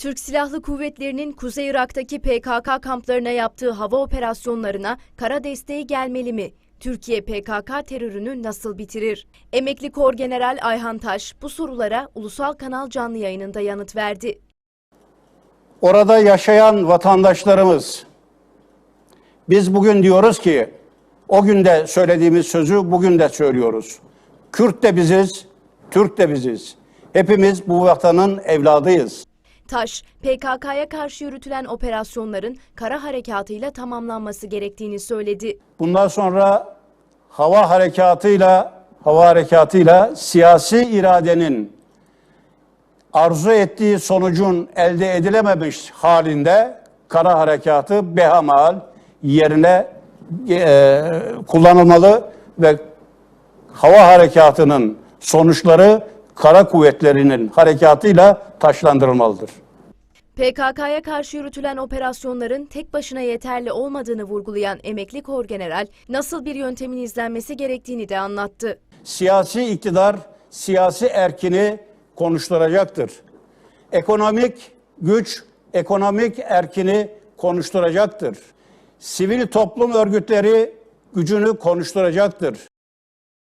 Türk Silahlı Kuvvetleri'nin Kuzey Irak'taki PKK kamplarına yaptığı hava operasyonlarına kara desteği gelmeli mi? Türkiye PKK terörünü nasıl bitirir? Emekli Kor General Ayhan Taş bu sorulara Ulusal Kanal canlı yayınında yanıt verdi. Orada yaşayan vatandaşlarımız, biz bugün diyoruz ki, o günde söylediğimiz sözü bugün de söylüyoruz. Kürt de biziz, Türk de biziz. Hepimiz bu vatanın evladıyız. Taş, PKK'ya karşı yürütülen operasyonların kara harekatıyla tamamlanması gerektiğini söyledi. Bundan sonra hava harekatıyla hava harekatıyla siyasi iradenin arzu ettiği sonucun elde edilememiş halinde kara harekatı behamal yerine e, kullanılmalı ve hava harekatının sonuçları kara kuvvetlerinin harekatıyla taşlandırılmalıdır. PKK'ya karşı yürütülen operasyonların tek başına yeterli olmadığını vurgulayan emekli Kor General, nasıl bir yöntemin izlenmesi gerektiğini de anlattı. siyasi iktidar siyasi erkini konuşturacaktır. Ekonomik güç ekonomik erkini konuşturacaktır. Sivil toplum örgütleri gücünü konuşturacaktır.